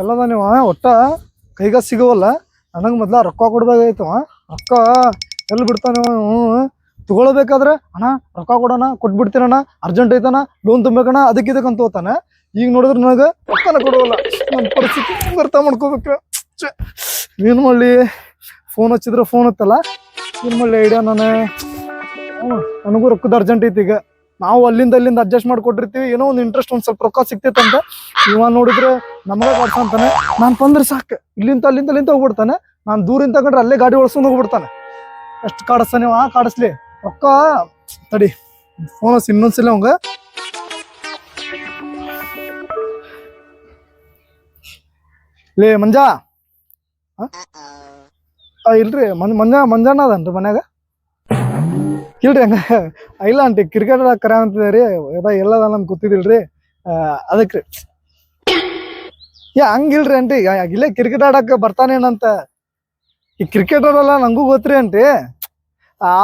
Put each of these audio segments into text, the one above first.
ಎಲ್ಲದ ನೀವು ಒಟ್ಟ ಕೈಗ ಸಿಗವಲ್ಲ, ನನಗೆ ಮೊದ್ಲ ರೊಕ್ಕ ಕೊಡ್ಬೇಕಾಯ್ತವ. ರೊಕ್ಕ ಎಲ್ಲಿ ಬಿಡ್ತಾನೆ ತಗೊಳ್ಬೇಕಾದ್ರೆ, ಅಣ್ಣ, ರೊಕ್ಕ ಕೊಡೋಣ ಕೊಟ್ಬಿಡ್ತೀನಣ್ಣ ಅರ್ಜೆಂಟ್ ಐತಣ್ಣ, ಲೋನ್ ತುಂಬಬೇಕಣ್ಣ ಅದಕ್ಕೆ ಇದಕ್ಕಂತ ಹೋತಾನೆ. ಈಗ ನೋಡಿದ್ರೆ ನನಗೆ ರೊಕ್ಕನ ಕೊಡುವಲ್ಲ ನನ್ನ ಪರಿಸ್ಥಿತಿ ಅರ್ಥ ಮಾಡ್ಕೋಬೇಕು? ಏನು ಮಾಡಲಿ ಫೋನ್ ಹಚ್ಚಿದ್ರೆ ಫೋನ್ ಹತ್ತಲ್ಲ? ಏನು ಮಾಡಲಿ ಐಡಿಯಾ ನಾನು. ನನಗೂ ರೊಕ್ಕದ ಅರ್ಜೆಂಟ್ ಐತಿ ಈಗ. ನಾವು ಅಲ್ಲಿಂದ ಅಲ್ಲಿಂದ ಅಡ್ಜಸ್ಟ್ ಮಾಡ್ಕೊಟ್ಟಿರ್ತೀವಿ. ಏನೋ ಒಂದು ಇಂಟ್ರೆಸ್ಟ್ ಒಂದ್ ಸ್ವಲ್ಪ ರೊಕ್ಕ ಸಿಕ್ತೈತಂತ ಇವ ನೋಡಿದ್ರೆ ನಮಗ ಕಾಡ್ಸಂತಾನೆ ನಾನು ತೊಂದ್ರೆ ಸಾಕು. ಇಲ್ಲಿಂದ ಅಲ್ಲಿಂದ ಅಲ್ಲಿಂದ ಹೋಗ್ಬಿಡ್ತಾನೆ. ನಾನು ದೂರಿಂದ ತಗೊಂಡ್ರೆ ಅಲ್ಲೇ ಗಾಡಿ ಓಡಿಸ್ಕೊಂಡು ಹೋಗ್ಬಿಡ್ತಾನೆ. ಎಷ್ಟು ಕಾಡಿಸ್ತಾನೆ ಆ, ಕಾಡಿಸ್ಲಿ. ರೊಕ್ಕ, ತಡಿ. ಫೋನ್ ಇನ್ನೊಂದ್ಸಲ ಅವಂಗ. ಲೇ ಮಂಜಾ. ಇಲ್ರಿ, ಮನ್, ಮಂಜಾ ಮಂಜಾನ ಅದನ್ರಿ ಮನ್ಯಾಗ. ಇಲ್ರಿ ಹಂಗ. ಇಲ್ಲ ಆಂಟಿ ಕ್ರಿಕೆಟ್ ಕರ ಅಂತಿದ್ರಿ ಎಲ್ಲದ ನಮ್ಗೆ ಗೊತ್ತಿದಿಲ್ರಿ ಅದಕ್ಕೆ ಯಾ, ಹಂಗಿಲ್ರಿ ಆಂಟಿ. ಇಲ್ಲೇ ಕ್ರಿಕೆಟ್ ಆಡಕ್ಕೆ ಬರ್ತಾನೇನಂತ. ಈ ಕ್ರಿಕೆಟ್ ಆಡಲ್ಲ ನಂಗೂ ಗೊತ್ತ್ರಿ ಆಂಟಿ.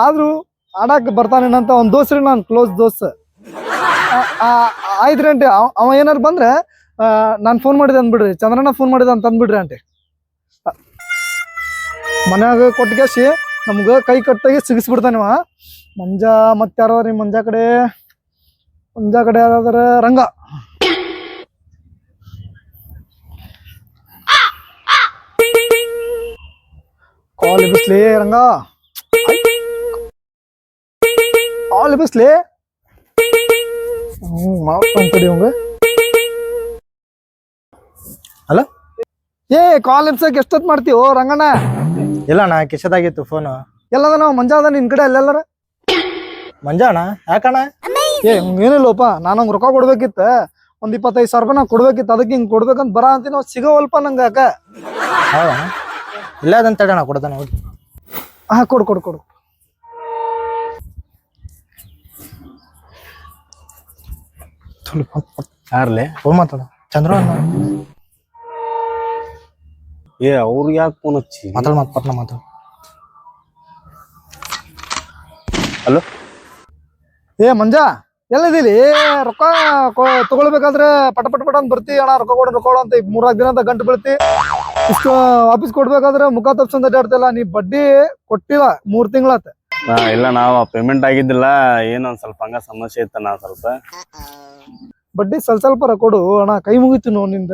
ಆದ್ರೂ ಆಡಕ್ಕೆ ಬರ್ತಾನೇನಂತ ಒಂದು ದೋಸ್ತ್ರಿ ನಾನು ಕ್ಲೋಸ್ ದೋಸ್ತ್. ಆಯ್ತ್ರಿ ಆಂಟಿ. ಅವ ಏನಾರು ಬಂದ್ರೆ ನಾನು ಫೋನ್ ಮಾಡಿದೆ ಅಂದ್ಬಿಡ್ರಿ. ಚಂದ್ರಣ್ಣ ಫೋನ್ ಮಾಡಿದೆ ಅಂತ ಅಂದ್ಬಿಡ್ರಿ ಆಂಟಿ. ಮನ್ಯಾಗ ಕೊಟ್ಟಿಗೆಸಿ ನಮ್ಗೆ ಕೈ ಕಟ್ಟಾಗಿ ಸಿಗಿಸ್ಬಿಡ್ತಾನೆ ಮಂಜ ಮತ್ತೆ ಯಾರೋ ರೀ ಮಂಜಾ ಕಡೆ? ಮಂಜಾ ಕಡೆ ಯಾರಾದ್ರ? ರಂಗ. ಕಾಲ್ ಎಬ್ಬಿಸ್ಲಿ ರಂಗ. ಕಾಲ್ ಎಬ್ಬಿಸ್ಲಿ ಹ್ಞೂ ಹಲೋ ಏ ಕಾಲ್ ಎಬ್ಸಕ್ ಎಷ್ಟೊತ್ ಮಾಡ್ತೀವೋ ರಂಗಣ್ಣ. ಇಲ್ಲ ಅಣ್ಣ ಕಿಶದಾಗಿತ್ತು ಫೋನು ಎಲ್ಲದ ನಾವು ಮಂಜ ಅದ ನಿನ್ ಕಡೆ ಅಲ್ಲೆಲ್ಲರ? ಮಂಜ ಅಣ್ಣ ಯಾಕಣ್ಣ ಏ ಏನಿಲ್ಲಪ್ಪ ನಾನು ಹಂಗೆ ರೊಕ್ಕ ಕೊಡ್ಬೇಕಿತ್ತ? ಒಂದ್ ಇಪ್ಪತ್ತೈದು ಸಾವಿರ ರೂಪಾಯಿ ನಾ ಕೊಡ್ಬೇಕಿತ್ತು ಅದಕ್ಕೆ ಹಿಂಗ್ ಕೊಡ್ಬೇಕಂತ ಬರ ಅಂತೀನಿ ಸಿಗೋಲ್ಪ ಸಿಗೋವಲ್ಪ ನಂಗೆ ಯಾಕ ಹೌದಾ? ಇಲ್ಲ ಅದಂತ ಕೊಡ್ತಾನೆ ಹೋಗಿ. ಹಾ ಕೊಡು ಕೊಡು ಕೊಡು. ಯಾರ್ಲೆ? ಫೋನ್ ಮಾತಾಡ. ಚಂದ್ರ ಏ ಅವ್ರಿಗೆ ಯಾಕೆ ಫೋನ್ ಹಚ್ಚಿ? ಮಾತಾಡ ಮಾತು ಪಟ್ನ ಮಾತಾಡ. ಹಲೋ? ಏ ಮಂಜ ಎಲ್ಲಿದ್ದೀರಿ? ರೊಕ್ಕ ತಗೊಳ್ಬೇಕಾದ್ರೆ ಪಟ ಪಟ ಪಟ ಅಂತ ಬರ್ತಿ. ಅಣ್ಣ ರೊಕ್ಕ ಕೊಡ ರೊಕ್ಕ ಅಂತ ಮೂರ್ನಾಲ್ಕು ದಿನ ಅಂತ ಗಂಟು ಬೀಳ್ತಿ. ಇಷ್ಟು ವಾಪಸ್ ಕೊಡ್ಬೇಕಾದ್ರೆ ಮುಖ ತಪ್ಸಂತ ಅಡ್ಡಾಡ್ತಿಲ್ಲ ನೀ ಬಡ್ಡಿ ಕೊಟ್ಟಿಲ್ಲ ಮೂರ್ ತಿಂಗಳಾತ. ಇಲ್ಲ ನಾವು ಪೇಮೆಂಟ್ ಆಗಿದ್ದಿಲ್ಲ. ಏನೋ ಒಂದ್ ಸ್ವಲ್ಪ ಹಂಗ ಸಮಸ್ಯೆ ಇತ್ತ ನಾ ಸ್ವಲ್ಪ. ಬಡ್ಡಿ ಸ್ವಲ್ಪ ಸ್ವಲ್ಪ ಕೊಡು. ಅಣ್ಣ ಕೈ ಮುಗಿತು ನೋ ನಿಂದ.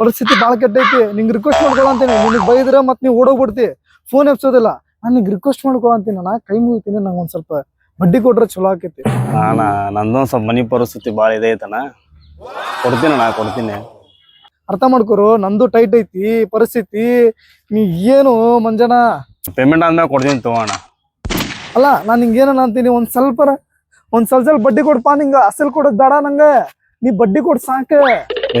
ಪರಿಸ್ಥಿತಿ ಬಾಳ ಕೆಟ್ಟೈತಿ. ನಿಂಗೆ ರಿಕ್ವೆಸ್ಟ್ ಮಾಡ್ಕೊಳಂತೀನಿ ನಿನಗೆ ಬೈದ್ರೆ ಮತ್ತೆ ನೀವು ಓಡೋಗ್ಬಿಡ್ತಿ. ಫೋನ್ ಎಪ್ಸೋದಿಲ್ಲ ನಾನು ನಿಂಗೆ ರಿಕ್ವೆಸ್ಟ್ ಮಾಡ್ಕೊಳಂತೀನಿ ಅಣ್ಣ. ಕೈ ಮುಗಿತೀನಿ ನಂಗೆ ಒಂದ್ ಸ್ವಲ್ಪ. ಬಡ್ಡಿ ಕೊಟ್ರೆ ಚಲೋ ಆಕೈತಿ. ನಾನ ನಂದೊಂದ್ ಸ್ವಲ್ಪ ಮನಿ ಪರಿಸ್ಥಿತಿ ಬಾಳ ಇದೆ ಐತನ ಕೊಡ್ತೀನಿ ನಾ ಕೊಡ್ತೀನಿ. ಅರ್ಥ ಮಾಡ್ಕೊರು ನಂದು ಟೈಟ್ ಐತಿ ಪರಿಸ್ಥಿತಿ ನೀ ಏನು ಮಂಜನ? ಪೇಮೆಂಟ್ ಆದ್ಮೇಲೆ ಕೊಡ್ತೀನಿ ತಗೋಣ ಅಲ್ಲ ನಾನು ಏನನ ಅಂತೀನಿ ಒಂದ್ ಸ್ವಲ್ಪ ಒಂದ್ ಸ್ವಲ್ಪ ಸ್ವಲ್ಪ ಬಡ್ಡಿ ಕೊಡ್ಪಾ ನಿಂಗ ಅಸಲ್ ಕೊಡೋದ್ ಬೇಡ ನಂಗೆ. ನೀ ಬಡ್ಡಿ ಕೊಡ್ ಸಾಕ.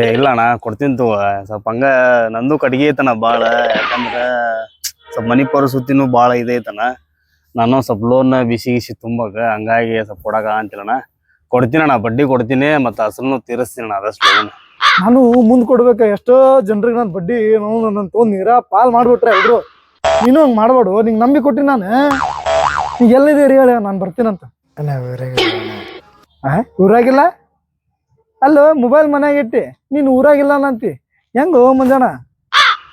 ಏ ಇಲ್ಲ ಅಣ್ಣ ಕೊಡ್ತೀನಿ ತಗೋ. ಸ್ವಲ್ಪ ಹಂಗ ನಂದು ಕಟ್ಗೆ ಐತನ ಬಾಳ. ಯಾಕಂದ್ರ ಸ್ವಲ್ಪ ಮನಿ ಪರಿಸ್ಥಿತಿನೂ ಬಾಳ ಇದೆ ಐತನ ನಾನು ಸ್ವಲ್ಪ ಲೋನ್ ಬಿಸಿ ಗಿಸಿ ತುಂಬಾಕ ಹಂಗಾಗಿ ಸ್ವಲ್ಪ ಕೊಡಕ ಅಂತಿಲ್ಲಣ್ಣ ಕೊಡ್ತೀನಿ ಅಣ್ಣ ಬಡ್ಡಿ ಕೊಡ್ತೀನಿ ಮತ್ತೆ ಅಸಲನ್ನು ತೀರಿಸ್ತೀನಿ ಅಣ್ಣ ಆದಷ್ಟು ನಾನು ಮುಂದ್ ಕೊಡ್ಬೇಕ ಎಷ್ಟೋ ಜನರಿಗೆ ನಾನು ಬಡ್ಡಿ ನನ್ನ ತೊಗೊಂಡ್ ನೀರ ಪಾಲ್ ಮಾಡ್ಬಿಟ್ರೆ ಎಲ್ರು. ನೀನು ಹಂಗ್ ಮಾಡ್ಬೇಡು ನಿಂಗೆ ನಂಬಿ ಕೊಟ್ಟಿ ನಾನು. ನೀ ಎಲ್ಲಿದ್ದೀರಿ ಹೇಳಿ ನಾನು ಬರ್ತೀನಂತ? ಊರಾಗಿಲ್ಲ ಅಲ್ಲೋ ಮೊಬೈಲ್ ಮನ್ಯಾಗ ಇಟ್ಟಿ. ನೀನು ಊರಾಗಿಲ್ಲ ನಂತಿ ಹೆಂಗೋ ಮುಂಜಾನ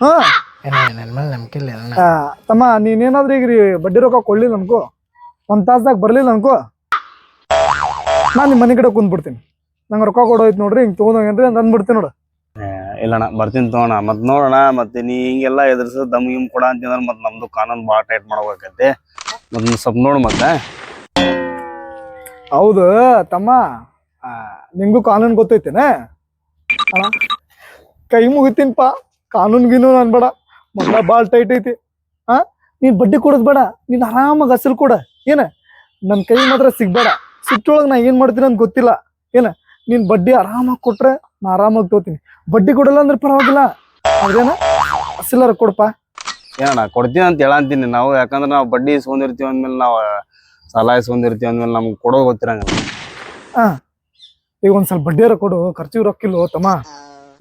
ಹಾ? ನನ್ನ ಮೇಲೆ ನಂಬಿಕೆ ಇಲ್ಲ ಅಣ್ಣ ಆ, ತಮ್ಮ ನೀನೇನಾದ್ರೂ ಈಗ ರೀ ಬಡ್ಡಿ ರೊಕ್ಕ ಕೊಡ್ಲಿಲ್ಲ ಅನ್ಕೋ. ಒಂದ್ ತಾಸ್ದಾಗ ಬರ್ಲಿಲ್ಲ ಅನ್ಕೋ. ನಾನು ನಿಮ್ ಮನೆ ಕಡೆ ಕುಂದ್ಬಿಡ್ತೀನಿ. ನಂಗೆ ರೊಕ್ಕ ಕೊಡೋಯ್ತು ನೋಡ್ರಿ ಹಿಂಗ್ ತೊಗೊಂಡೋಗೇನ್ರಿ ಅಂತ ಅಂದ್ಬಿಡ್ತೀನಿ ನೋಡು. ಇಲ್ಲಣ್ಣ ಬರ್ತೀನಿ ತಗೋಣ. ಮತ್ ನೋಡೋಣ ಮತ್ತೆ ನೀ ಹಿಂಗೆಲ್ಲ ಎದುರ್ಸ ದಮ್ ಗಿಮ್ ಕೊಡ ಅಂತಂದ್ರೆ ಮತ್ತೆ ನಮ್ದು ಕಾನೂನು ಭಾಳ ಟೈಟ್ ಮಾಡ್ಬೇಕೈತೆ ಮತ್ತೆ ಸ್ವಲ್ಪ ನೋಡು ಮತ್ತೆ. ಹೌದು ತಮ್ಮ ಆ, ನಿಂಗೂ ಕಾನೂನು ಗೊತ್ತೈತೇನೆ? ಅಣ್ಣ ಕೈ ಮುಗಿತೀನಪ್ಪ ಕಾನೂನು ಗೀನು ಅನ್ಬೇಡ. ಮೊದ್ಲ ಬಾಳ್ ಟೈಟ್ ಐತಿ. ಹಾ ನೀನ್ ಬಡ್ಡಿ ಕೊಡೋದ್ ಬೇಡ ನೀನ್ ಆರಾಮಾಗಿ ಹಸಿರು ಕೊಡ. ಏನ? ನನ್ ಕೈ ಮಾತ್ರ ಸಿಗ್ಬೇಡ. ಸಿಟ್ಟೊಳಗ್ ನಾ ಏನ್ ಮಾಡ್ತೀನಿ ಅಂತ ಗೊತ್ತಿಲ್ಲ. ಏನ? ನೀನ್ ಬಡ್ಡಿ ಆರಾಮಾಗಿ ಕೊಟ್ರೆ ನಾ ಆರಾಮಾಗಿ ತಗೋತೀನಿ. ಬಡ್ಡಿ ಕೊಡಲ್ಲ ಅಂದ್ರೆ ಪರವಾಗಿಲ್ಲ. ಅದೇನ? ಹಸಿಲಾರ ಕೊಡಪ್ಪ. ಏನಣ್ಣ ಕೊಡ್ತೀನಿ ಅಂತ ಹೇಳಂತೀನಿ. ನಾವು ಯಾಕಂದ್ರೆ ನಾವು ಬಡ್ಡಿ ಇಸ್ಕೊಂಡಿರ್ತೀವಿ ಅಂದ್ಮೇಲೆ ನಾವು ಸಾಲ ಇಸ್ಕೊಂಡಿರ್ತೀವಿ ಅಂದ್ಮೇಲೆ ನಮ್ಗೆ ಕೊಡೋದು ಗೊತ್ತಿರಂಗಿಲ್ಲ. ಈಗ ಒಂದ್ ಸ್ವಲ್ಪ ಬಡ್ಡಿಯಾರ ಕೊಡು. ಖರ್ಚಿಗೆ ರೊಕ್ಕಿಲ್ಲ ತಮ್ಮ?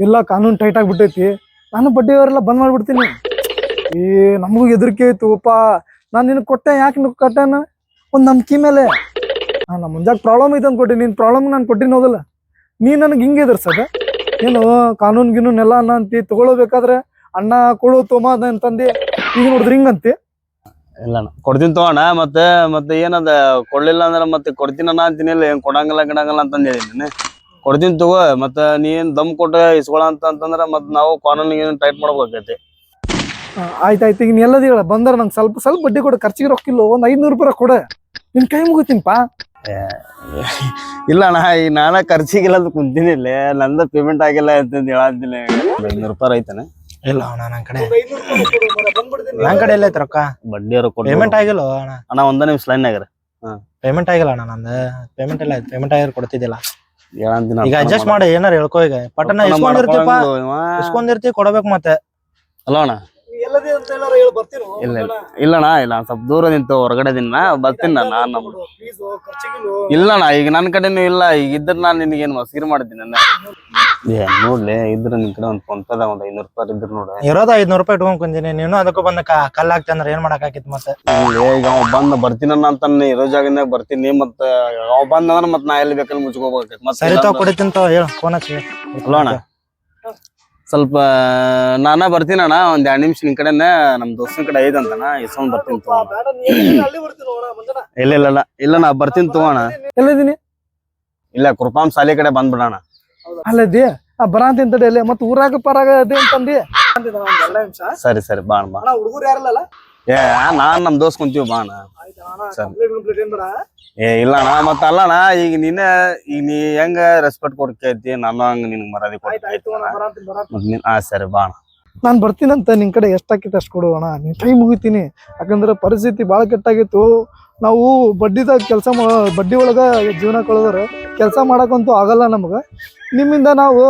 ಎಲ್ಲ ಕಾನೂನು ಟೈಟ್ ಆಗ್ಬಿಟ್ಟೈತಿ ನಾನು ಬಡ್ಡಿಯವರೆಲ್ಲ ಬಂದ್ ಮಾಡ್ಬಿಡ್ತೀನಿ. ಏ, ನಮಗೂ ಹೆದರಿಕೆ ಆಯ್ತು, ಅಪ್ಪ. ನಾನು ನಿನ್ ಕೊಟ್ಟೆ, ಯಾಕೆ ನಿನಗೆ ಕಟ್ಟೆನ ಒಂದು ನಂಬಿಕೆ ಮೇಲೆ. ನಮ್ಮ ಮುಂಜಾಗ ಪ್ರಾಬ್ಲಮ್ ಐತೆ ಅಂತ ಕೊಟ್ಟಿ ನಿನ್ ಪ್ರಾಬ್ಲಮ್ ನಾನು ಕೊಟ್ಟಿನ ಹೋದಲ್ಲ. ನೀ ನನಗೆ ಹಿಂಗೆ ಎದುರ್ಸದ ಏನು, ಕಾನೂನ್ ಗಿನೂನ್ ಎಲ್ಲ ಅನ್ನ ಅಂತಿ, ತಗೊಳ್ಬೇಕಾದ್ರೆ ಅಣ್ಣ ಕೊಡು, ತೋಮ ಅಂತಂದಿ. ಈಗ ನೋಡಿದ್ರೆ ಹಿಂಗಂತಿ ಇಲ್ಲ ಕೊಡ್ತೀನಿ ತಗೋಣ ಮತ್ತೆ ಮತ್ತೆ ಏನದ, ಕೊಡ್ಲಿಲ್ಲ ಅಂದ್ರೆ ಮತ್ತೆ ಕೊಡ್ತೀನಣ್ಣ ಅಂತೀನಿಲ್ಲ, ಏನ್ ಕೊಡಂಗಿಲ್ಲ, ಗಿಡಂಗಿಲ್ಲ ಅಂತಂದೇಳಿ ಹೇಳಿದ್ದೀನಿ ಕೊಡ್ತೀನಿ ತಗೋ ಮತ್ತ ನೀನ್ ದಮ್ ಕೊಟ್ಟ ಇಸ್ಕೊಳ ಅಂತ ಅಂತಂದ್ರ ಮತ್ ನಾವು ಕಾನೂನಿಗೆ ಟೈಟ್ ಮಾಡ್ಬೇಕಾಗೈತಿ ಆಯ್ತಾಯ್ತು ಈಗ ನೀ ಎಲ್ಲದ ಹೇಳ ಬಂದ್ರ ನಂಗೆ ಸ್ವಲ್ಪ ಸ್ವಲ್ಪ ಬಡ್ಡಿ ಕೊಡು ಖರ್ಚಿಗೆ ರೊಕ್ಕಿಲ್ಲ ಒಂದ್ ಐದ್ನೂರು ರೂಪಾಯಿ ಕೊಡ. ನಿನ್ ಕೈ ಮುಗಿತೀನಿಪ್ಪ ಇಲ್ಲ ಅಣ್ಣ ಈಗ ನಾನ ಖರ್ಚಿಗೆಲ್ಲ ಅಂತ ಕುಂತೀನಿ ಇಲ್ಲೇ ನಂದ ಪೇಮೆಂಟ್ ಆಗಿಲ್ಲ ಅಂತಂದು ಹೇಳಿಲ್ಲ ಐನೂರು ರೂಪಾಯಿ ಐತಾನೆ ಇಲ್ಲ ಅಣ್ಣ ನನ್ ಕಡೆ. ನನ್ ಕಡೆ ಎಲ್ಲ ಐತಿ ರೊಕ್ಕ. ಬಡ್ಡಿ ಪೇಮೆಂಟ್ ಆಗಿಲ್ಲ ಅಣ್ಣ. ಅಣ್ಣ ಒಂದ ನಿಮಿಷ ಲೈನ್ ಹಾ. ಪೇಮೆಂಟ್ ಆಗಿಲ್ಲ ಅಣ್ಣ ನಂದು. ಪೇಮೆಂಟ್ ಎಲ್ಲ ಪೇಮೆಂಟ್ ಆಗಿರೋ ಕೊಡ್ತಿದ್ದಿಲ್ಲ. ಈಗ ಅಡ್ಜಸ್ಟ್ ಮಾಡಿ. ಏನಾರ ಹೇಳ್ಕೊ ಈಗ. ಪಟನ ಇಸ್ಕೊಂಡಿರ್ತೀಪ ಇಸ್ಕೊಂಡಿರ್ತಿ ಕೊಡ್ಬೇಕು ಮತ್ತೆ. ಅಲ್ಲ ಅಣ್ಣ ಎಲ್ಲದೇ ಅಂತ ಹೇಳಿ ಬರ್ತೀನಿ ಇಲ್ಲ ಇಲ್ಲ. ಇಲ್ಲಣ್ಣ ಇಲ್ಲ ಸ್ವಲ್ಪ ದೂರ ನಿಂತು ಹೊರಗಡೆ ದಿನ ಬರ್ತೀನಿ ನಾನು ನಾನು ಪ್ಲೀಸ್ ಇಲ್ಲಣ್ಣ ಈಗ ನನ್ನ ಕಡೆನೂ ಇಲ್ಲ. ಈಗ ಇದ್ರ ನಾನು ನಿನಗೇನು ಮಸೀರ್ ನನ್ನ ಏ ನೋಡ್ಲಿ ಇದ್ರ ನಿನ್ ಕಡೆ ಒಂದ್ ಫೋನ್ ಒಂದ್ ಐನೂರು ರೂಪಾಯಿ ಇದ್ರ ನೋಡ. ಇರೋದ ಐದ್ನೂರು ರೂಪಾಯಿ ಇಟ್ಕೊಂಡ್ ಕುಂತೀನಿ. ನೀನು ಅದಕ್ಕೂ ಬಂದ ಕಲ್ಲ ಹಾಕ್ತಿ ಅಂದ್ರೆ ಏನ್ ಮಾಡಕ್ ಆಕಿತ್ ಮತ್ತೆ ಈಗ ಅವ್ ಬಂದ್ ಬರ್ತೀನಣ್ಣ ಅಂತ ಇರೋ ಜಾಗ ಬರ್ತೀನಿ. ಮತ್ತ ಅವ್ ಬಂದ ಅಂದ್ರೆ ಮತ್ ನಾ ಎಲ್ಲಿ ಬೇಕಲ್ಲಿ ಮುಚ್ಕೋಬೇಕು ಮತ್ತೆ ಸರಿ ಇಲ್ಲ ತಗೋ ಅಂದ್ರೆ- ಕುಡಿತೀನಿ ಹೇಳು ಫೋನ್ ಹಚ್ಚಿ. ಹಲೋ ಅಣ್ಣ. ಸ್ವಲ್ಪ ನಾನ ಬರ್ತೀನಣ್ಣ ಒಂದ್ ಎರಡ್ ನಿಮಿಷ ನಿನ್ ಕಡೆನೆ ನಮ್ ದೋಸ್ತನ ಕಡೆ ಐದ್ ಐದಂತಣ್ಣ ಇಸ್ಕೊಂಡ್ ಬರ್ತೀನಿ ತಗೋಣ ಅಣ್ಣ. ಬರ್ತೀನಿ ಇಲ್ಲ ಇಲ್ಲ ಇಲ್ಲ ಇಲ್ಲ ನಾ ಬರ್ತೀನಿ ತಗೋಣ ಎಲ್ಲಿದ್ದೀನಿ? ಇಲ್ಲ ಕೃಪಾಮ್ ಸಾಲಿ ಕಡೆ ಬಂದ್ಬಿಡಣ ಅಲ್ಲದಿ? ಆ ಬರಾಂತಿ ತಡಿ ಅಲ್ಲೇ ಮತ್ತೆ ಊರಾಗ ಪರಾಗ ಅದೇ ಅಂತಂದಿ? ಸರಿ ಸರಿ ಬಾಣ ಅಣ್ಣ, ಬಾ ಅಣ್ಣ ಹುಡುಗರು ಯಾರಲ್ಲ ಏ ನಾನ್ ನಮ್ ದೋಸ್ತ್ ಕುಂತೀವಿ ಬಾ ಅಣ್ಣ. ಏ ಇಲ್ಲ ಅಣ್ಣ ಮತ್ತ ಅಲ್ಲಣ್ಣ ಈಗ ನೀನ ಈಗ ನೀ ಹೆಂಗ ರೆಸ್ಪೆಕ್ಟ್ ಕೊಡ್ಕೈತಿ ನಾನು ಹಂಗ ನಿನ್ ಮರ್ಯಾದೆ ಅಣ್ಣ. ಕೊಡ್ತೀನಿ ನೀನ್ ಆ ಸರಿ ಬಾ ಅಣ್ಣ. ನಾನ್ ಬರ್ತೀನಂತ ನಿನ್ ಕಡೆ ಎಷ್ಟಾಕಿತ್ತು ಅಷ್ಟು ಕೊಡು ಅಣ್ಣ. ನಿನ್ ಕೈ ಮುಗಿತೀನಿ. ಯಾಕಂದ್ರೆ ಪರಿಸ್ಥಿತಿ ಬಾಳ ಕೆಟ್ಟಾಗಿತ್ತು. ನಾವು ಬಡ್ಡಿದಾಗ ಕೆಲಸ ಬಡ್ಡಿ ಒಳಗ ಜೀವನ ಕಳೆದ್ರೆ ಕೆಲಸ ಮಾಡಕಂತೂ ಆಗಲ್ಲ ನಮಗೆ. ನಿಮ್ಮಿಂದ ನಾವು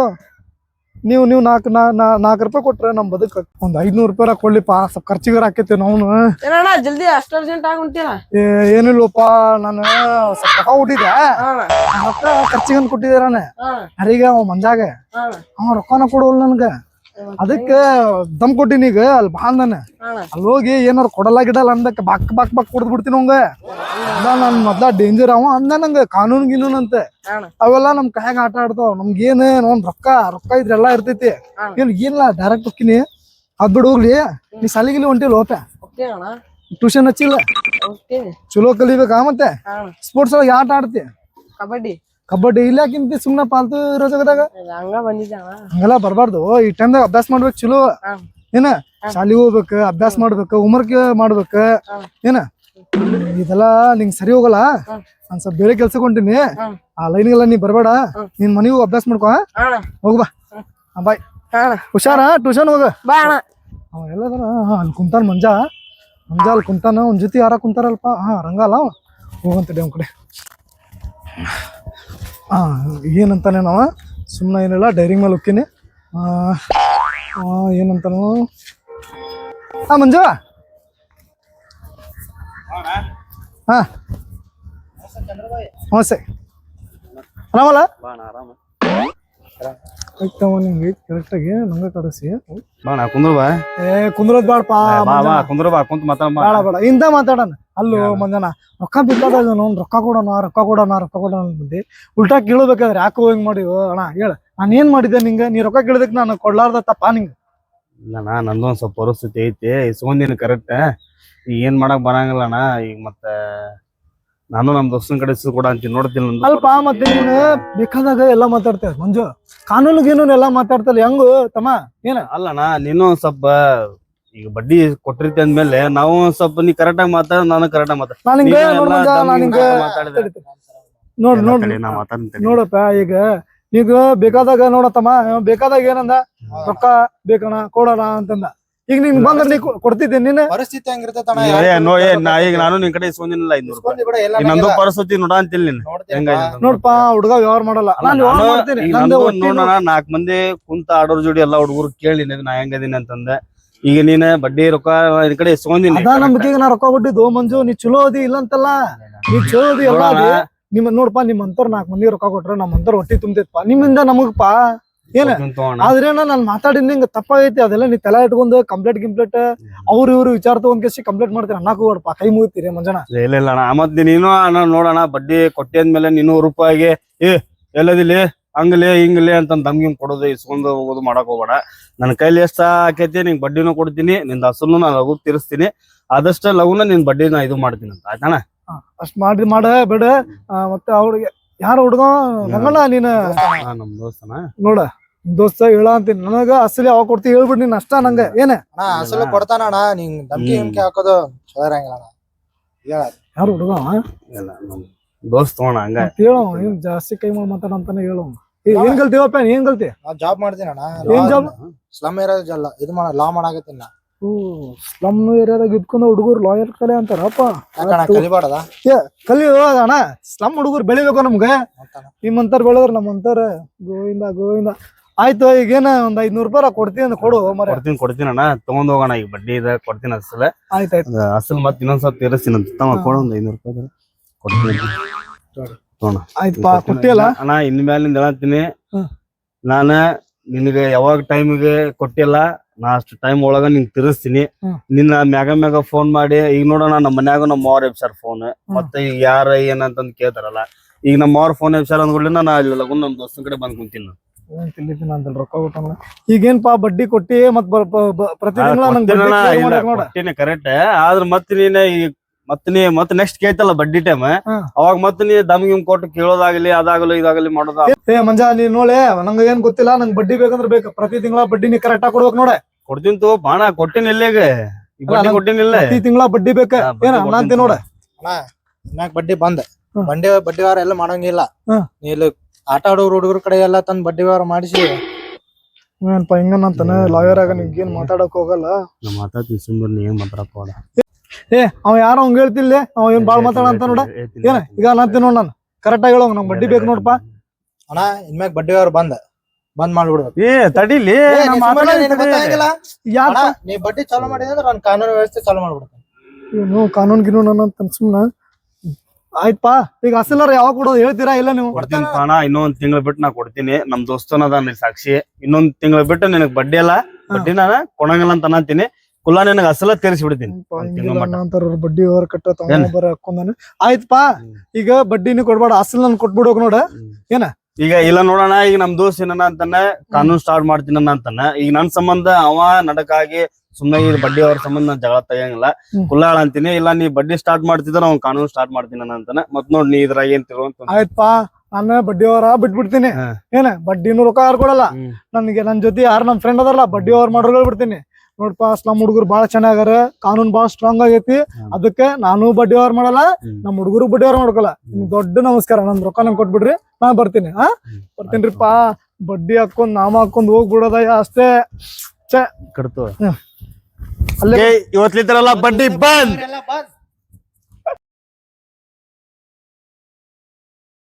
ನೀವು ನೀವು ನಾಲ್ಕು ನಾಲ್ಕು ರೂಪಾಯಿ ಕೊಟ್ರೆ ನಮ್ ಬದುಕ ಒಂದು ಐದ್ನೂರು ರೂಪಾಯಿ ಕೊಡ್ಲಿಪ್ಪ ಸ್ವಲ್ಪ ಖರ್ಚಿಗಾರ ಹಾಕೈತಿ ನಾವು. ಏನಣ್ಣ ಜಲ್ದಿ ಅಷ್ಟು ಅರ್ಜೆಂಟ್ ಆಗಿ ಹೊಂಟಿಲ್ಲ ಏನಿಲ್ಲಪ್ಪ ನಾನು ಸ್ವಲ್ಪ ರೊಕ್ಕ ಹುಟ್ಟಿದೆ. ರೊಕ್ಕ ಖರ್ಚಿಗನ್ ಕೊಟ್ಟಿದ್ದೆ ನಾನು. ಯಾರೀಗ ಅವ ಮಂಜಾಗ? ಅವ ರೊಕ್ಕನ ಕೊಡೋಲ್ಲ ನನ್ಗ. ಅದಕ್ಕೆ ದಮ್ ಕೊಟ್ಟಿನಿ ಈಗ ಅಲ್ಲಿ ಬಾ ನಾನು ಅಲ್ಲಿ ಹೋಗಿ ಏನಾರು ಕೊಡಲ್ಲ ಗಿಡಲ್ಲ ಅಂದಕ್ಕೆ ಬಾಕ್ ಬಾಕ್ ಬಾಕ್ ಕುಡ್ದು ಬಿಡ್ತೀನಿ ಅವಂಗ. ಅದ ನನ್ ಮೊದ್ಲ ಡೇಂಜರ್ ಅವ ಅಂದ ನಂಗೆ ಕಾನೂನು ಗಿನೂನ್ ಅಂತ. ಅವೆಲ್ಲ ನಮ್ ಕೈಯಾಗ ಆಟ ಆಡ್ತಾವ. ನಮ್ಗೇನು ಒಂದ್ ರೊಕ್ಕ ರೊಕ್ಕ ಇದ್ರೆಲ್ಲ ಇರ್ತೈತಿ. ಏನ್ ಏನಿಲ್ಲ ಡೈರೆಕ್ಟ್ ಹೋಗ್ತೀನಿ. ಅದ್ ಬಿಡು ಹೋಗ್ಲಿ. ನೀ ಸಾಲಿಗಿಲಿ ಹೊಂಟಿಲ್ಲ ಹೋಪ ಟ್ಯೂಷನ್ ಹಚ್ಚಿಲ್ಲ. ಚಲೋ ಕಲಿಬೇಕಾ ಮತ್ತೆ? ಸ್ಪೋರ್ಟ್ಸ್ ಒಳಗೆ ಆಟ ಆಡ್ತಿ? ಕಬಡ್ಡಿ. ಕಬಡ್ಡಿ ಇಲ್ಲಾಕಿಂತಿ ಸುಮ್ನೆ ಪಾಲ್ತು ಇರೋ ಜಾಗದಾಗ ಇಲ್ಲ, ಹಂಗ ಬಂದಿದ್ದೆ ಅಣ್ಣ ಹಂಗೆಲ್ಲ ಬರ್ಬಾರ್ದು. ಈ ಟೈಮ್ದಾಗ ಅಭ್ಯಾಸ ಮಾಡ್ಬೇಕು ಚಲೋ. ಏನ? ಶಾಲಿ ಹೋಗ್ಬೇಕು ಅಭ್ಯಾಸ ಮಾಡ್ಬೇಕು ಹೋಮ್ವರ್ಕ್ ಮಾಡ್ಬೇಕು. ಏನ? ಇದೆಲ್ಲ ನಿಂಗ್ ಸರಿ ಹೋಗಲ್ಲ. ನಾನ್ ಸ್ವಲ್ಪ ಬೇರೆ ಕೆಲ್ಸಕ್ಕೆ ಹೊಂಟಿನಿ. ಆ ಆ ಲೈನ್ಗೆಲ್ಲ ನೀ ಬರಬೇಡ. ನಿನ್ ಮನೆಗೂ ಅಭ್ಯಾಸ ಮಾಡ್ಕೊ ಹೋಗ್ಬಾ ಬಾಯ್. ಹುಷಾರ ಟ್ಯೂಷನ್ ಹೋಗ. ಅವ ಎಲ್ಲದಾರ ಹಾ ಅಲ್ಲಿ ಕುಂತಾನ ಮಂಜಾ. ಮಂಜಾ ಅಲ್ಲಿ ಕುಂತಾನ ಒಂದ್ ಜೊತೆ ಯಾರ ಕುಂತಾರಲ್ಪ? ಹಾ ರಂಗಲ್ಲ ಅವ. ಹೋಗಂತಡಿ ಅವ್ನ ಕಡೆ. ಹಾ ಏನಂತಾನೆ ನಾವು? ಸುಮ್ಮನೆ ಏನಿಲ್ಲ ಡೈರಿ ಮೇಲೆ ಹೋಗ್ತೀನಿ. ಏನಂತಾನು? ಹಾಂ ಮಂಜು? ಹಾ ನಮಸ್ತೆ. ಆರಾಮಲ್ಲ? ಬಾ ಅಣ್ಣ ಆರಾಮ ಆಯ್ತವ ನಿಂಗೆ ಕರೆಕ್ಟಾಗಿ ನಂಗೆ ಕರೆಸಿ. ಬಾ ಅಣ್ಣ ಕುಂದ್ರು ಬಾ. ಏ ಕುಂದ್ರೋದ್ ಬೇಡಪ್ಪ ಬಾ ಬಾ ಕುಂದ್ರು ಬಾ ಕುಂತ ಮಾತಾಡ ಬೇಡ. ಇಂದ ಮಾತಾಡೋಣ. ಅಲ್ಲೂ ಮಂಜನ ರೊಕ್ಕ ಬಿದ್ದಾದ ಅವ್ನು ರೊಕ್ಕ ಕೊಡೋಣ ರೊಕ್ಕ ಕೊಡೋಣ ರೊಕ್ಕ ಕೊಡೋಣ ಬಂದು. ಉಲ್ಟಾ ಕೇಳಬೇಕಾದ್ರೆ ಯಾಕೋ ಹಿಂಗ್ ಮಾಡಿ ಅಣ್ಣ ಹೇಳ. ನಾನು ಏನ್ ಮಾಡಿದ್ದೆ ನಿಂಗೆ? ನೀ ರೊಕ್ಕ ಕೇಳಿದಕ್ ನಾನು ಕೊಡ್ಲಾರ್ದ ತಪ್ಪ ನಿಂಗೆ. ಅಣ್ಣ ನಂದು ಒಂದ್ ಸ್ವಲ್ಪ ಪರಿಸ್ಥಿತಿ ಐತಿ. ಇಸ್ಕೊಂದಿನಿ ಕರೆಕ್ಟ್ ಈಗ ಏನ್ ಮಾಡಕ್ ಬರಂಗಿಲ್ಲ ಅಣ್ಣ. ಈಗ ಮತ್ತೆ ನಾನು ನಮ್ ದೋಸ್ತನ ಕಡೆ ಕೂಡ ಅಂತ ನೋಡ್ತೀನಿ ನಂದು ಅಲ್ಪ ಮತ್ತೆ ನೀನು ಬೇಕಾದಾಗ ಎಲ್ಲ ಮಾತಾಡ್ತೇವೆ. ಮಂಜು ಕಾನೂನು ಗೀನೂನು ಎಲ್ಲ ಮಾತಾಡ್ತಲ್ಲ ಹೆಂಗು ತಮ್ಮ? ಏನ? ಅಲ್ಲಣ್ಣ ನೀನು ಒಂದ್ ಸ್ವಲ್ಪ ಈಗ ಬಡ್ಡಿ ಕೊಟ್ಟಿರ್ತಿ ಅಂದ್ಮೇಲೆ ನಾವು ಸ್ವಲ್ಪ ನೀ ಕರೆಕ್ಟ್ ಆಗಿ ಮಾತಾಡ ನಾನು ಕರೆಕ್ಟ್ ಆಗಿ ಮಾತಾಡ. ನಾನು ಹಿಂಗೆ ನೀನು ನೋಡ್ ಎಲ್ಲ ಮಂಜ ದಮ್ ನಾನು ಹಿಂಗೆ ಮಾತಾಡಿದೆ. ನೋಡ್ ನೋಡ್. ನಾ ಮಾತಾಡ್ತೀನಿ ನೋಡಪ್ಪ ಈಗ ಈಗ ಬೇಕಾದಾಗ ನೋಡತ್ತಮ್ಮ ಇವ ಬೇಕಾದಾಗ ಏನಂದ? ರೊಕ್ಕ ಬೇಕಣ ಕೊಡೋಣ ಅಂತಂದ. ಈಗ ನಿನ್ ಬಂದ್ರೆ ನೀ ಕೊ- ಕೊಡ್ತಿದ್ದೆ ನೀನು. ಪರಿಸ್ಥಿತಿ ಹೆಂಗಿರ್ತೈತಣ್ಣ ಏ, ನೋ ಏ ನಾ ಈಗ ನಾನು ನಿನ್ ಕಡೆ ಇಸ್ಕೊಂಡಿಲ್ಲ ಐನೂರು ರೂಪಾಯಿ. ಈಗ ನಂದು ಪರಿಸ್ಥಿತಿ ನೋಡ ಅಂತಿಲ್ಲ ನೀನು. ಹೆಂಗಾಯ್ತು ನೋಡ್ಪ ಹುಡುಗ ವ್ಯವಹಾರ ಮಾಡಲ್ಲ. ನಾನು ವ್ಯವಹಾರ ಮಾಡ್ತೀನಿ. ಈಗ ನಂದು ನಂದು ಹೊಟ್ಟಿ ನೋಡೋಣ ನಾಲ್ಕ್ ಮಂದಿ ಕುಂತ ಆಡೋರ್ ಜೋಡಿ ಎಲ್ಲಾ ಹುಡುಗರು ಕೇಳಿ ನಾ ಹೆಂಗದೀನಿ ಅಂತಂದೆ. ಈಗ ನೀನ ಬಡ್ಡಿ ರೊಕ್ಕ ನಿನ್ ಕಡೆ ಇಸ್ಕೊಂಡಿನಿ ಅದ ನಂಬಿಕೆಗೆ ನಾ ರೊಕ್ಕ ಕೊಟ್ಟಿದ್ದು ಮಂಜು ನೀ ಚಲೋ ಅದಿ ಇಲ್ಲ ಅಂತಲ್ಲ ನೀ ಚಲೋ ಅದಿ ಎಲ್ಲ ಅದಿ. ನೋಡ್ಪ ನಿಮ್ ಅಂತವ್ರ ನಾಲ್ಕು ಮಂದಿ ರೊಕ್ಕ ಕೊಟ್ರೆ ನಮ್ ಅಂತವ್ರ ಹೊಟ್ಟಿ ತುಂಬಿತ್ಪ ನಿಮ್ಮಿಂದ ನಮಗಪ್ಪ ಏನ? ಆದ್ರೇನ ನಾನ್ ಮಾತಾಡಿದ್ ನಿಂಗೆ ತಪ್ಪಾಗೈತಿ ಅದೆಲ್ಲ ನೀ ತಲೆ ಇಟ್ಕೊಂಡು ಕಂಪ್ಲೇಂಟ್ ಗಿಂಪ್ಲೇಟ್ ಅವ್ರ ಇವ್ರು ವಿಚಾರ ತಗೊಂಡ್ ಕೇಸಿ ಕಂಪ್ಲೇಂಟ್ ಮಾಡ್ತೀರಿ. ಅನ್ನಕ್ ಹೋಗ್ಬೇಡಪ್ಪ ಕೈ ಮುಗಿತೀರಿ ಮಂಜನ. ಇಲ್ಲ ಇಲ್ಲ ಅಣ್ಣ. ಮತ್ ನೀನು ಅಣ್ಣ ನೋಡಣ ಬಡ್ಡಿ ಕೊಟ್ಟಿ ಅಂದ್ಮೇಲೆ ನೀನು ರೂಪಾಯಿಗೆ. ಏ ಎಲ್ಲದಿಲ್ಲಿ? ಹಂಗಲೇ ಹಿಂಗಲೇ ಅಂತ ದಮ್ಗಿಮ್ ಕೊಡೋದು ಇಸ್ಕೊಂಡು ಹೋಗೋದು ಮಾಡಕ್ ಹೋಗ್ಬೇಡ. ನನ್ನ ಕೈಲಿ ಎಷ್ಟ ಆಕೈತಿ ನಿಂಗೆ ಬಡ್ಡಿನೂ ಕೊಡ್ತೀನಿ ನಿಂದ ಹಸುನು ನಾನು ಲಘು ತೀರಿಸ್ತೀನಿ. ಆದಷ್ಟ ಲಘುನ ನಿನ್ ಬಡ್ಡಿನ ಇದು ಮಾಡ್ತೀನಿ ಅಂತ ಆಯ್ತಾನ ಅಷ್ಟ್ ಮಾಡ್ರಿ ಮಾಡ ಬೇಡ. ಆ, ಮತ್ತೆ ಅವ್ರಿಗೆ ಯಾರು ಹುಡುಗ? ರಂಗಣ್ಣ ನೀನ್. ನಮ್ ದೋಸ್ತನ. ನೋಡ ದೋಸ್ತ ಹೇಳ ಅಂತೀನಿ. ನನಗ ಅಸಲಿ ಅವಾಗ ಕೊಡ್ತಿ ಹೇಳ್ಬಿಡ್ ನೀನ್ ಅಷ್ಟ ನಂಗ. ಏನೇ? ಅಣ್ಣ ಅಸಲು ಕೊಡ್ತಾನ ಅಣ್ಣ ನಿಂಗ್ ಧಮ್ಕಿ. ಹಿಮ್ಕಿ ಹಾಕೋದು ಹೇಳ. ಯಾರು ಹುಡುಗ? ಇಲ್ಲ ನಮ್ ದೋಸ್ತ್ ಹಂಗ. ಹೇಳೋ ಜಾಸ್ತಿ ಕೈ ಮಾಡಿ ಮಾತಾಡಂತಾನೆ ಹೇಳೋ. ಏನ್ ಕಲ್ತೀವಪ್ಪ ನೀ ಏನ್ ಕಲ್ತಿ ನಾ ಜಾಬ್ ಮಾಡ್ತೀನಿ ಅಣ್ಣ. ಏನ್ job? ಸ್ಲಮ್ ಏರಿಯಾದ ಜಲ್ಲ ಇದು ಮಾಡ ಲಾ ಮಾಡಾಕತ್ತೀನಿ ನಾ. ಸ್ಲಮ್ ಏರಿಯಾದಾಗ ಇದ್ಕೊಂಡು ಹುಡುಗರು ಲಾಯರ್ ಕಲೆ ಅಂತಾರಪ್ಪ. ಯಾಕಣ್ಣ ಕಲಿಬಾರ್ದ? ಕಲಿ ಅಣ್ಣ. ಸ್ಲಮ್ ಹುಡುಗರು ಬೆಳಿಬೇಕು ನಮ್ಗೆ. ಅಂತಾನ. ನಿಮ್ಮಂತಾರ ಬೆಳೆದ್ರ ನಮ್ಮಂತಾರ ಗೋವಿಂದ ಗೋವಿಂದ. ಆಯ್ತು ಈಗೇನ ಒಂದ್ ಐದ್ನೂರ್ ರೂಪಾಯಿ ಕೊಡ್ತೀನಿ ಅಂತ ಕೊಡು ಮರ ಕೊಡ್ತೀನಿ ಕೊಡ್ತೀನಿ ಅಣ್ಣ. ತಗೊಂಡ್ ಹೋಗೋಣ ಈಗ ಬಡ್ಡಿ ಇದೆ ಕೊಡ್ತೀನಿ ಅಸಲ ಆಯ್ತಾಯ್ತು ಅಸಲ್ ಮತ್ತೆ ಇನ್ನೊಂದ್ಸಲ ತೀರಿಸ್ತೀನಿ ಅಂತ ತಮ್ಮ ಕೊಡು ಒಂದ್ ಐನೂರು ರೂಪಾಯಿ ಕೊಡ್ತೀನಿ. ಆಯ್ತಪ್ಪ ಕೊಟ್ಟಿಯಲ್ಲ? ಅಣ್ಣ ಇನ್ ಮ್ಯಾಲಿಂದ ಹೇಳತ್ತೀನಿ ನಾನ ನಿನಗೆ ಯಾವಾಗ ಟೈಮ್ಗೆ ಕೊಟ್ಟಿಲ್ಲ ನಾ ಅಷ್ಟು ಟೈಮ್ ಒಳಗ ನಿಂಗ್ ತಿರ್ಸ್ತೀನಿ. ನಿನ್ನ ಮ್ಯಾಗ ಮ್ಯಾಗ ಫೋನ್ ಮಾಡಿ ಈಗ ನೋಡೋಣ ನಮ್ಮ ಮನ್ಯಾಗ ನಮ್ಮ ಅವ್ರ ಎಬ್ಸಾರ್ ಫೋನ್ ಮತ್ತೆ ಈಗ ಯಾರ ಏನಂತಂದ್ ಕೇಳ್ತಾರಲ್ಲ. ಈಗ ನಮ್ಮ ಅವ್ರ ಫೋನ್ ಸರ್ ಅಂದ್ಕೊಳ್ಳಿ ನಾ ಅಲ್ಲಿ ಲಗು ನಮ್ ದೋಸ್ತನ ಕಡೆ ಬಂದ್ ಕುಂತೀನಿ ರೊಕ್ಕ ಕೊಟ್ಟಲ್ಲ ಈಗೇನ್ಪಾ ಬಡ್ಡಿ ಕೊಟ್ಟಿ ಮತ್ ಪ್ರತಿ ಇಲ್ಲ, ಕರೆಕ್ಟ್ ಆದ್ರ ಮತ್ತೆ ನೀನ್ ಈಗ ಮತ್ತೆ ನೀ ಮತ್ ನೆಕ್ಸ್ಟ್ ಕೇಳ್ತಲ್ಲ ಬಡ್ಡಿ ಟೈಮ್ ಅವಾಗ ಮತ್ ನೀ ದಮ್ ಗಿಮ್ ಕೊಟ್ಟು ಕೇಳೋದಾಗ್ಲಿ ಅದಾಗಲಿ ಇದಾಗಲಿ ಮಾಡೋದ. ಏ ಮಂಜಾ ನೀ ನೋಳೆ ನಂಗ ಏನ್ ಗೊತ್ತಿಲ್ಲ ನಂಗ್ ಬಡ್ಡಿ ಬೇಕಂದ್ರೆ ಬೇಕು. ಪ್ರತಿ ತಿಂಗಳ ಬಡ್ಡಿ ನೀ ಕರೆಕ್ಟ್ ಆಗಿ ಕೊಡ್ಬೇಕು ನೋಡೆ ಕೊಡ್ತೀನಿ ತೋ ಬಾಣ ಕೊಟ್ಟಿನ ಇಲ್ಲೇಗ ಕೊಟ್ಟಿನಿಲ್ಲ ಬಡ್ಡಿ ಅಲ್ಲ, ಕೊಟ್ಟಿನಿ ಇಲ್ಲ. ಪ್ರತಿ ತಿಂಗಳ ಬಡ್ಡಿ ಬೇಕ. ಏನ ಅಂತೀನಿ ನೋಡ ಅಣ್ಣ ಇನ್ಯಾಕ ಬಡ್ಡಿ ಬಂದ. ಬಂಡೆ ಬಂಡಿ ಬಡ್ಡಿ ವಾರ ಎಲ್ಲ ಮಾಡಂಗಿಲ್ಲ. ಇಲ್ಲಿ ಆಟ ಆಡೋರು ಹುಡುಗರ ಕಡೆ ಎಲ್ಲ ತಂದ್ ಬಡ್ಡಿ ವ್ಯವಹಾರ ಮಾಡಿಸಿ. ಏನಪ್ಪ ಹಿಂಗನ್ನಂತಾನೆ ಲಾಯರ್ ಆಗ ನಿಂಗೇನ್ ಮಾತಾಡಕ್ ಹೋಗಲ್ಲ. ನಾ ಮಾತಾಡ್ತೀನಿ ಸುಮ್ಮನೆ ನೀ ಏನ್ ಮಾತಾಡಕ್ ಹೋಗಲ್ಲ. ಏ ಅವ ಯಾರೋ ಹಂಗ ಹೇಳ್ತಿಲ್ಲ? ಅವ ಏನ್ ಬಾಳ್ ಮಾತಾಡ ಅಂತ ನೋಡ? ಏನ ಈಗ ಅಂತೀನಿ ನೋಡ್ ನಾನು. ಕರೆಕ್ಟ್ ಆಗಿ ಹೇಳೋ ನಮ್ ಬಡ್ಡಿ ಬೇಕು ನೋಡಪ್ಪ ಅಣ್ಣ ಇನ್ಮ್ಯಾಗ ಬಡ್ಡಿ ಅವ್ರು ಬಂದ್. ಬಂದ್ ಮಾಡ್ಬಿಡ್ಬೇಕು. ಏ ತಡಿಲಿ. ಏ, ನಾ ನೀ ಸುಮ್ಮನೆ ನಿನಗ್ ತಡಿ. ಗೊತ್ತಾಗಿಲ್ಲ? ಯಾಕ? ನೀ ಬಡ್ಡಿ ಚಾಲು ಮಾಡಿದ್ರೆ ಅಂದ್ರೆ ನಾನು ಕಾನೂನು ವ್ಯವಸ್ಥೆ ಚಾಲು ಮಾಡ್ಬಿಡ್ತೀನಿ. ಏನು ಕಾನೂನ್ ಗಿನೂನ್ ಅಂತ ಸುಮ್ನ? ಆಯ್ತಪ್ಪ ಈಗ ಅಸಲರ್ ಯಾವಾಗ ಕೊಡೋದು ಹೇಳ್ತೀರಾ ಇಲ್ಲ ನೀವು? ಕೊಡ್ತೀನಿ ಅಣ್ಣ ಇನ್ನೊಂದ್ ತಿಂಗಳ ಬಿಟ್ಟು ನಾ ಕೊಡ್ತೀನಿ. ನಮ್ ದೋಸ್ತನ ಅದ ನೀ ಸಾಕ್ಷಿ. ಇನ್ನೊಂದ್ ತಿಂಗಳ ಬಿಟ್ಟು ನಿನಗ್ ಬಡ್ಡಿ ಅಲ್ಲ. ಬಡ್ಡಿ ನಾನ ಕೊಡಂಗಿಲ್ಲ ಅಂತ ಅನ್ನತೀನಿ ಕುಲ್ಲ ನಿನಗ ಅಸಲ ತೀರಿಸಿ ಬಿಡ್ತೀನಿ. ಬಡ್ಡಿ ಹೊರ ಕಟ್ಟ? ಬರ ಹಾಕೊಂಡಾನೆ ಆಯ್ತಪ್ಪ ಈಗ ಬಡ್ಡಿನ ಕೊಡ್ಬೇಡ ಅಸಲ್ ನನ್ ಕೊಟ್ಬಿಡೋಕ್ ನೋಡ. ಏನ? ಈಗ ಇಲ್ಲ ನೋಡೋಣ ಈಗ ನಮ್ ದೋಸ್ತ ಏನ ಅಂತಾನೆ ಕಾನೂನು ಸ್ಟಾರ್ಟ್ ಮಾಡ್ತೀನಿ ಅಂತಾನ. ಈಗ ನನ್ ಸಂಬಂಧ ಅವ ನಡಕಾಗಿ ಸುಮ್ನೆ ಈ ಬಡ್ಡಿ ಅವ್ರ ಸಂಬಂಧ ನಾನ್ ಜಗಳ ತೆಗಿಯಂಗಿಲ್ಲ. ಕುಲ್ಲಾಳ ಅಂತೀನಿ ಇಲ್ಲ ನೀ ಬಡ್ಡಿ ಸ್ಟಾರ್ಟ್ ಮಾಡ್ತಿದ್ರ ಅವ್ನ್ ಕಾನೂನು ಸ್ಟಾರ್ಟ್ ಮಾಡ್ತೀನಿ ಅಂತಾನೆ. ಮತ್ ನೋಡ್ ನೀ ಇದ್ರಾಗ ಏನ್ ತಿರುವಂತ ಆಯ್ತಪ್ಪ ನಾನು ಬಡ್ಡಿ ಅವರ ಬಿಟ್ಬಿಡ್ತೀನಿ. ಏನ? ಬಡ್ಡಿನೂ ರೊಕ್ಕ ಯಾರು ಕೊಡಲ್ಲ. ನನಗೆ ನನ್ ಜೊತೆ ಯಾರು ನಮ್ ಫ್ರೆಂಡ್ ಅದಾರಲ್ಲ ಬಡ್ಡಿ ಅವ್ರ ಮಾಡೋರು ಬಿಡ್ತೀನಿ. ನೋಡ್ಪಾ ಸ್ಲಮ್ ಹುಡುಗರು ಬಹಳ ಚೆನ್ನಾಗಾರ ಕಾನೂನ್ ಬಹಳ ಸ್ಟ್ರಾಂಗ್ ಆಗೈತಿ. ಅದಕ್ಕೆ ನಾನು ಬಡ್ಡಿ ಅವ್ರ ಮಾಡಲ್ಲ. ನಮ್ ಹುಡುಗರು ಬಡ್ಡಿ ಅವ್ರ ಮಾಡ್ಕೊಲ್ಲ. ನಿಮ್ಗ್ ದೊಡ್ಡ ನಮಸ್ಕಾರ ನನ್ ರೊಕ್ಕ ನಂಗೆ ಕೊಟ್ಬಿಡ್ರಿ ನಾ ಬರ್ತೀನಿ ಹಾ ಬರ್ತೀನ್ರಿಪ್ಪ ಬಡ್ಡಿ ಹಾಕೊಂಡ್ ನಾಮ ಹಾಕೊಂಡ್ ಹೋಗ್ಬಿಡೋದ ಅಷ್ಟೇ. ಕಡ್ತು ಅಲ್ಲೇ ಇವತ್ತಿದ್ರಲ್ಲ ಬಡ್ಡಿ ಬಂದ್.